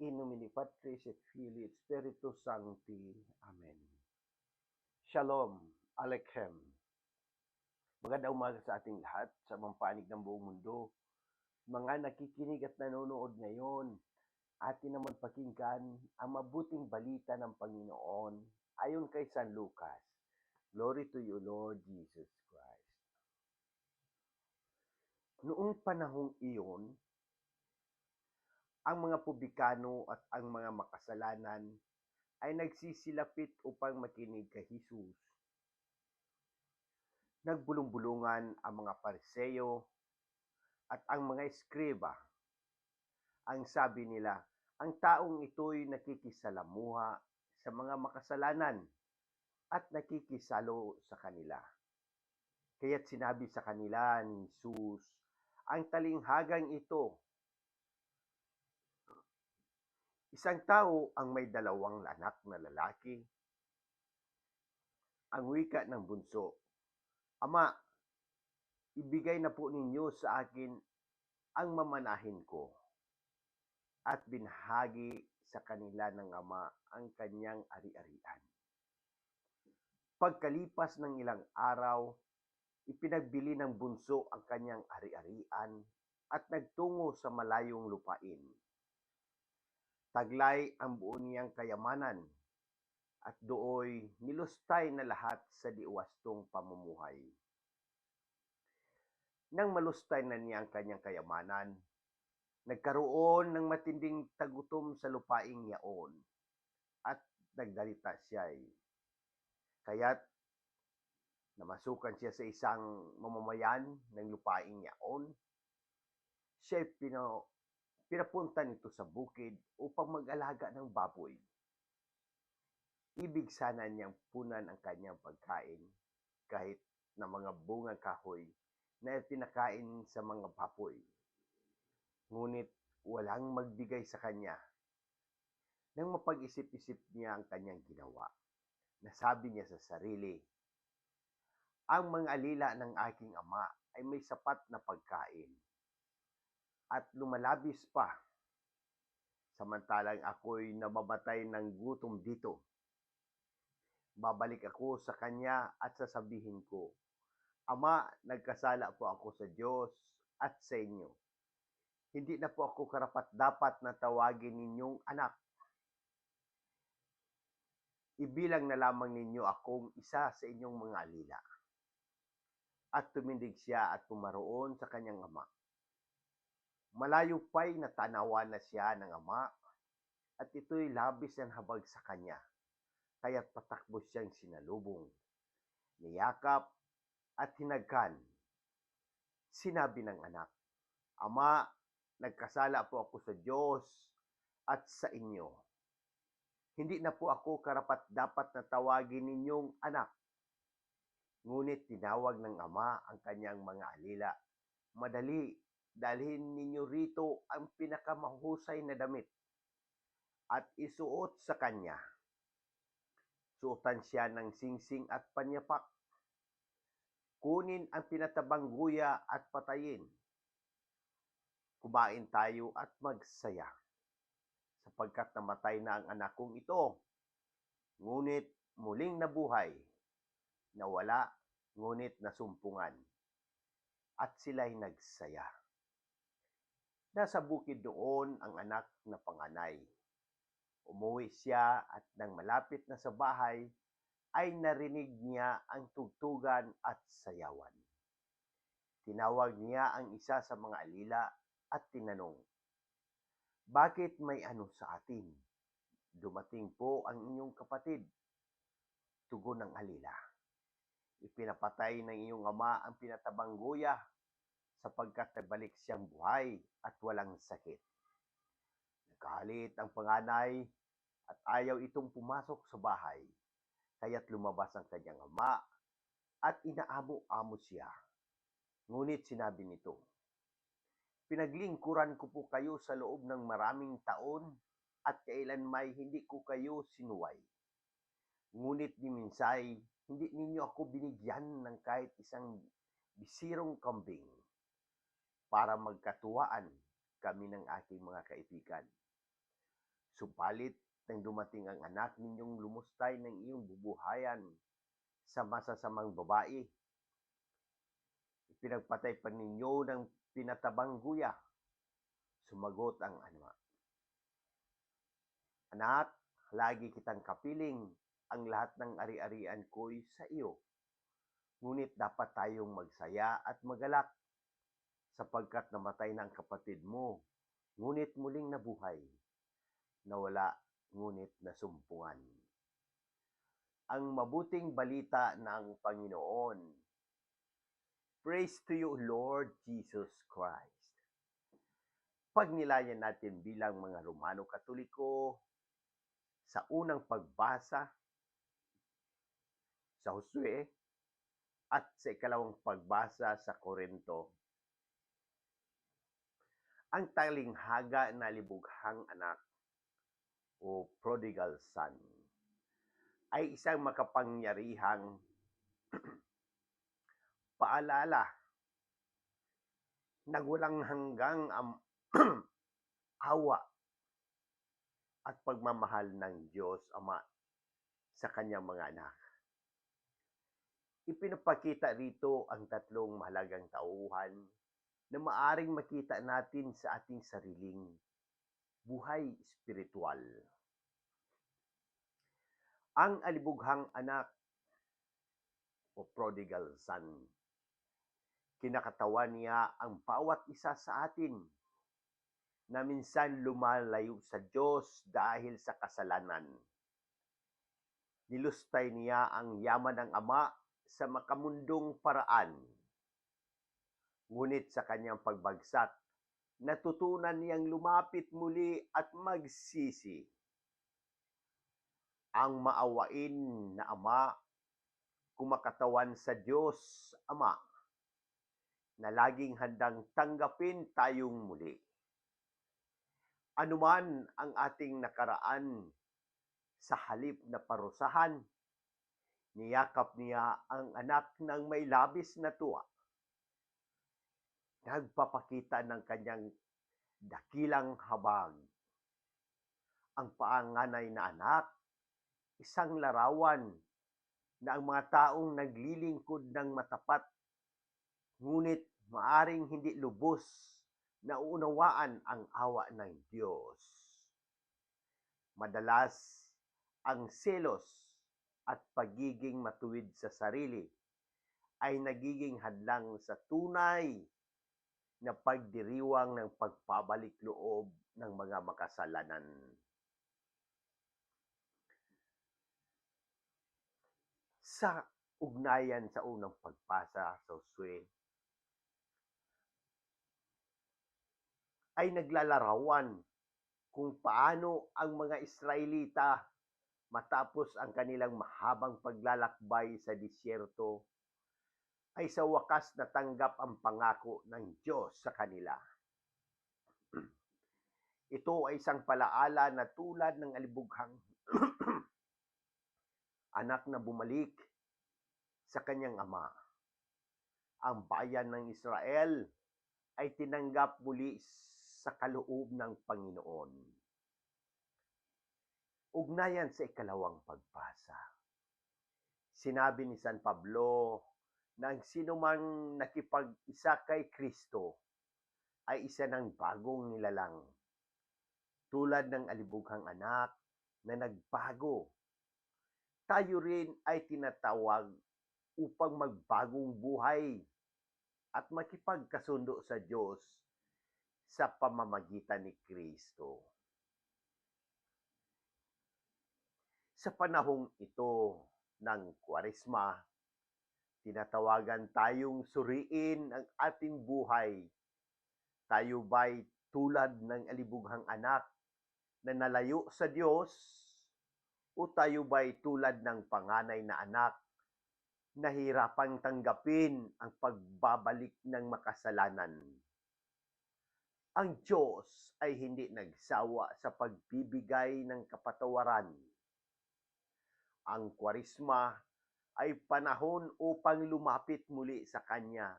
In nomine Patris et Filii et Spiritus Sancti. Amen. Shalom. Aleichem. Magandang umaga sa ating lahat, sa mga panig ng buong mundo. Mga nakikinig at nanonood ngayon, atin naman pakinggan ang mabuting balita ng Panginoon ayon kay San Lucas. Glory to you, Lord Jesus Christ. Noong panahong iyon, ang mga publikano at ang mga makasalanan ay nagsisilapit upang makinig kay Jesus. Nagbulong-bulungan ang mga pariseyo at ang mga eskriba. Ang sabi nila, ang taong ito'y nakikisalamuha sa mga makasalanan at nakikisalo sa kanila. Kaya't sinabi sa kanila ni Jesus, ang talinghagang ito Isang tao ang may dalawang anak na lalaki. Ang wika ng bunso, Ama, ibigay na po ninyo sa akin ang mamanahin ko at binahagi sa kanila ng ama ang kanyang ari-arian. Pagkalipas ng ilang araw, ipinagbili ng bunso ang kanyang ari-arian at nagtungo sa malayong lupain Taglay ang buo niyang kayamanan at dooy nilustay na lahat sa diwastong pamumuhay. Nang malustay na niya ang kanyang kayamanan, nagkaroon ng matinding tagutom sa lupaing yaon at nagdalita siya. Kaya't namasukan siya sa isang mamamayan ng lupaing yaon. Siya pino, Pinapunta nito sa bukid upang mag-alaga ng baboy. Ibig sana niyang punan ang kanyang pagkain kahit na mga bungang kahoy na pinakain sa mga baboy. Ngunit walang magbigay sa kanya. Nang mapag-isip-isip niya ang kanyang ginawa, nasabi niya sa sarili, ang mga alila ng aking ama ay may sapat na pagkain at lumalabis pa. Samantalang ako'y nababatay ng gutom dito. Babalik ako sa kanya at sasabihin ko, Ama, nagkasala po ako sa Diyos at sa inyo. Hindi na po ako karapat-dapat na tawagin ninyong anak. Ibilang na lamang ninyo akong isa sa inyong mga alila. At tumindig siya at pumaroon sa kanyang ama. Malayo pa'y natanawan na siya ng ama at ito'y labis ang habag sa kanya. Kaya't patakbo siyang sinalubong, niyakap at hinagkan. Sinabi ng anak, Ama, nagkasala po ako sa Diyos at sa inyo. Hindi na po ako karapat dapat na tawagin ninyong anak. Ngunit tinawag ng ama ang kanyang mga alila. Madali dalhin ninyo rito ang pinakamahusay na damit at isuot sa kanya. Suotan siya ng singsing at panyapak. Kunin ang pinatabang guya at patayin. Kumain tayo at magsaya. Sapagkat namatay na ang anak kong ito. Ngunit muling nabuhay. Nawala, ngunit nasumpungan. At sila'y nagsaya. Nasa bukid doon ang anak na panganay. Umuwi siya at nang malapit na sa bahay, ay narinig niya ang tugtugan at sayawan. Tinawag niya ang isa sa mga alila at tinanong, Bakit may ano sa atin? Dumating po ang inyong kapatid. Tugon ng alila. Ipinapatay ng iyong ama ang pinatabang guya sapagkat nagbalik siyang buhay at walang sakit. Nagalit ang panganay at ayaw itong pumasok sa bahay, kaya't lumabas ang kanyang ama at inaamo-amo siya. Ngunit sinabi nito, Pinaglingkuran ko po kayo sa loob ng maraming taon at kailan may hindi ko kayo sinuway. Ngunit ni Minsay, hindi ninyo ako binigyan ng kahit isang bisirong kambing para magkatuwaan kami ng aking mga kaibigan. Subalit, nang dumating ang anak ninyong lumustay ng iyong bubuhayan sa masasamang babae, ipinagpatay pa ninyo ng pinatabang guya. Sumagot ang ama. Anak, lagi kitang kapiling, ang lahat ng ari-arian ko'y sa iyo. Ngunit dapat tayong magsaya at magalak sapagkat namatay na ang kapatid mo, ngunit muling nabuhay. Nawala, ngunit nasumpungan. Ang mabuting balita ng Panginoon. Praise to you, Lord Jesus Christ. Pagnilayan natin bilang mga Romano Katoliko sa unang pagbasa sa Josue at sa ikalawang pagbasa sa Korinto. Ang talinghaga na libughang anak o prodigal son ay isang makapangyarihang paalala na walang hanggang am awa at pagmamahal ng Diyos Ama sa kanyang mga anak. Ipinapakita rito ang tatlong mahalagang tauhan na maaring makita natin sa ating sariling buhay espiritual. Ang alibughang anak o prodigal son, kinakatawan niya ang bawat isa sa atin na minsan lumalayo sa Diyos dahil sa kasalanan. Nilustay niya ang yaman ng Ama sa makamundong paraan Ngunit sa kanyang pagbagsak, natutunan niyang lumapit muli at magsisi. Ang maawain na Ama, kumakatawan sa Diyos Ama, na laging handang tanggapin tayong muli. Anuman ang ating nakaraan sa halip na parusahan, niyakap niya ang anak ng may labis na tuwa nagpapakita ng kanyang dakilang habag. Ang paanganay na anak, isang larawan na ang mga taong naglilingkod ng matapat, ngunit maaring hindi lubos na unawaan ang awa ng Diyos. Madalas, ang selos at pagiging matuwid sa sarili ay nagiging hadlang sa tunay na pagdiriwang ng pagpabalik loob ng mga makasalanan. Sa ugnayan sa unang pagpasa sa Uswe, ay naglalarawan kung paano ang mga Israelita matapos ang kanilang mahabang paglalakbay sa disyerto ay sa wakas natanggap ang pangako ng Diyos sa kanila. Ito ay isang palaala na tulad ng alibughang anak na bumalik sa kanyang ama. Ang bayan ng Israel ay tinanggap muli sa kaloob ng Panginoon. Ugnayan sa ikalawang pagbasa. Sinabi ni San Pablo ang sinumang nakipag-isa kay Kristo ay isa ng bagong nilalang. Tulad ng alibughang anak na nagbago, tayo rin ay tinatawag upang magbagong buhay at makipagkasundo sa Diyos sa pamamagitan ni Kristo. Sa panahong ito ng Kwaresma, tinatawagan tayong suriin ang ating buhay. Tayo ba'y tulad ng alibughang anak na nalayo sa Diyos o tayo ba'y tulad ng panganay na anak na hirapang tanggapin ang pagbabalik ng makasalanan? Ang Diyos ay hindi nagsawa sa pagbibigay ng kapatawaran. Ang kwarisma ay panahon upang lumapit muli sa Kanya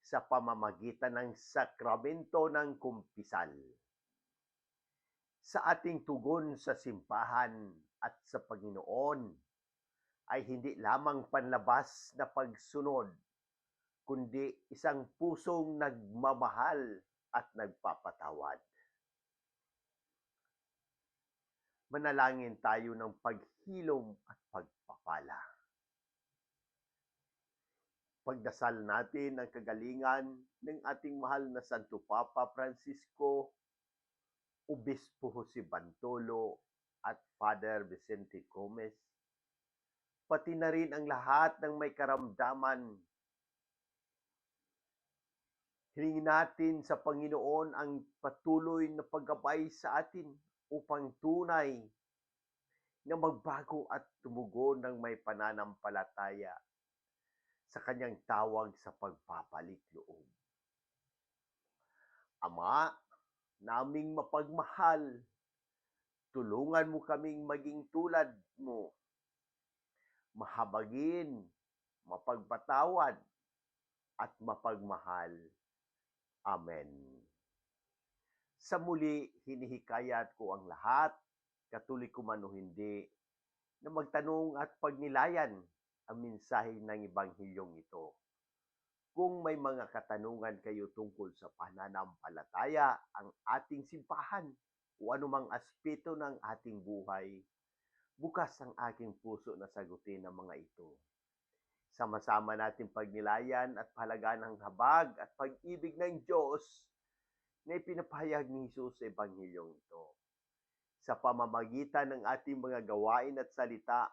sa pamamagitan ng sakramento ng kumpisal. sa ating tugon sa simbahan at sa Panginoon ay hindi lamang panlabas na pagsunod, kundi isang pusong nagmamahal at nagpapatawad. Manalangin tayo ng paghilom at pagpapala. Pagdasal natin ang kagalingan ng ating mahal na Santo Papa Francisco, Obispo Jose Bantolo at Father Vicente Gomez, pati na rin ang lahat ng may karamdaman. Hilingin natin sa Panginoon ang patuloy na paggabay sa atin upang tunay na magbago at tumugo ng may pananampalataya sa kanyang tawag sa pagpapalit loob. Ama, naming mapagmahal, tulungan mo kaming maging tulad mo. Mahabagin, mapagpatawad, at mapagmahal. Amen. Sa muli, hinihikayat ko ang lahat, katoliko man o hindi, na magtanong at pagnilayan ang mensahe ng Ebanghilyong ito. Kung may mga katanungan kayo tungkol sa pananampalataya, ang ating simbahan, o anumang aspeto ng ating buhay, bukas ang aking puso na sagutin ang mga ito. Sama-sama natin pagnilayan at palagaan ang habag at pag-ibig ng Diyos na ipinapahayag ni Jesus sa Ebanghilyong ito. Sa pamamagitan ng ating mga gawain at salita,